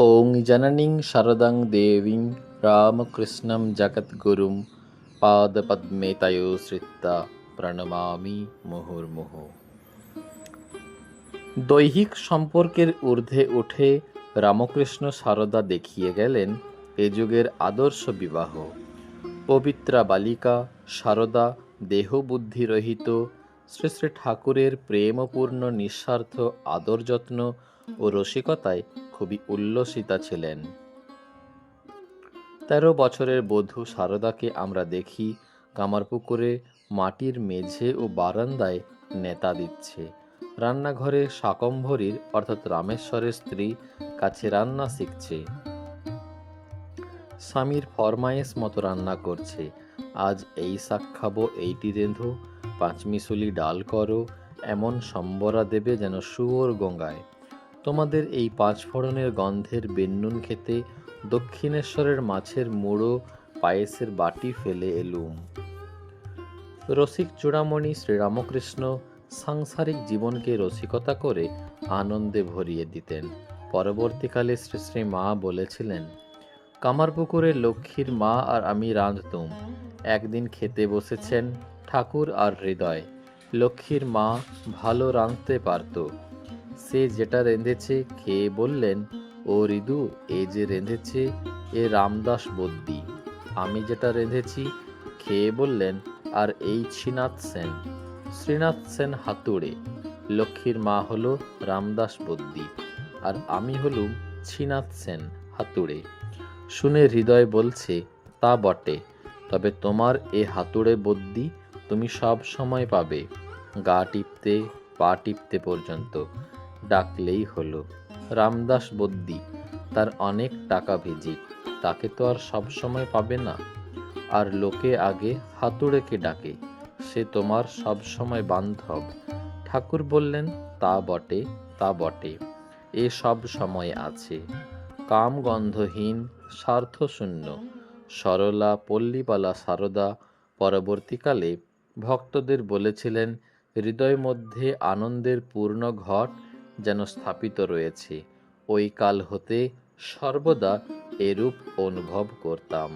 ওং জননীং শারদাং দেবীং রামকৃষ্ণম জগদ্গুরুম পাদপদ্মে তয়োশ্রিতা প্রণমামি মুহুর্মুহ দৈহিক সম্পর্কের ঊর্ধ্বে উঠে রামকৃষ্ণ সারদা দেখিয়ে গেলেন এ যুগের আদর্শ বিবাহ পবিত্রা বালিকা সারদা দেহবুদ্ধিরহিত শ্রী শ্রী ঠাকুরের প্রেমপূর্ণ, নিঃস্বার্থ আদর যত্ন ও রসিকতায় খুবই উল্লসিতা ছিলেন। তেরো বছরের বধূ সারদাকে আমরা দেখি কামারপুকুরে মাটির মেঝে ও বারান্দায় নেতা দিচ্ছে। রান্নাঘরে শাকম্ভরীর, অর্থাৎ রামেশ্বরের স্ত্রী কাছে রান্না শিখছে। স্বামীর ফরমায়েশ মতো রান্না করছে। আজ এই শাক খাব, এইটি রেঁধো পাঁচমিশুলি ডাল করো, এমন সম্বরা দেবে যেন শুয়োর গঙ্গায়। তোমাদের এই পাঁচ ফোড়নের গন্ধের বেন্নুন খেতে দক্ষিণেশ্বরের মাছের মুড়ো, পায়েসের বাটি ফেলে এলুম। রসিক চূড়ামণি শ্রীরামকৃষ্ণ সাংসারিক জীবনকে রসিকতা করে আনন্দে ভরিয়ে দিতেন। পরবর্তীকালে শ্রী শ্রী মা বলেছিলেন, কামারপুকুরে লক্ষ্মীর মা আর আমি রাঁধতুম। একদিন খেতে বসেছেন ঠাকুর আর হৃদয়। লক্ষ্মীর মা ভালো রাঁধতে পারত। সে যেটা রেঁধেছে খেয়ে বললেন, ও রিদু, এ যে রেঁধেছে এ রামদাস বদ্যি। আমি যেটা রেঁধেছি খেয়ে বললেন, আর এই শ্রীনাথ সেন। শ্রীনাথ সেন হাতুড়ে। লক্ষ্মীর মা হলো রামদাস বদ্যি, আর আমি হলুম শ্রীনাথ সেন হাতুড়ে। শুনে হৃদয় বলছে, তা বটে, তবে তোমার এ হাতুড়ে বদ্যি তুমি সব সময় পাবে। গা টিপতে, পা টিপতে পর্যন্ত। ডাকলেই হলো। রামদাস বদ্যি, তার অনেক টাকা ভিজিট। তাকে তো আর সব সময় পাবে না। আর লোকে আগে হাতুড়েকে ডাকে। সে তোমার সব সময় বান্ধব। ঠাকুর বললেন, তা বটে তা বটে। এ সব সময় আছে। কাম গন্ধহীন, স্বার্থশূন্য। সরলা, পল্লীবালা, সারদা, পরবর্তীকালে ভক্তদের বলেছিলেন, হৃদয় মধ্যে আনন্দের পূর্ণ ঘট যেন স্থাপিত রয়েছে। ওই কাল হতে সর্বদা এরূপ অনুভব করতাম।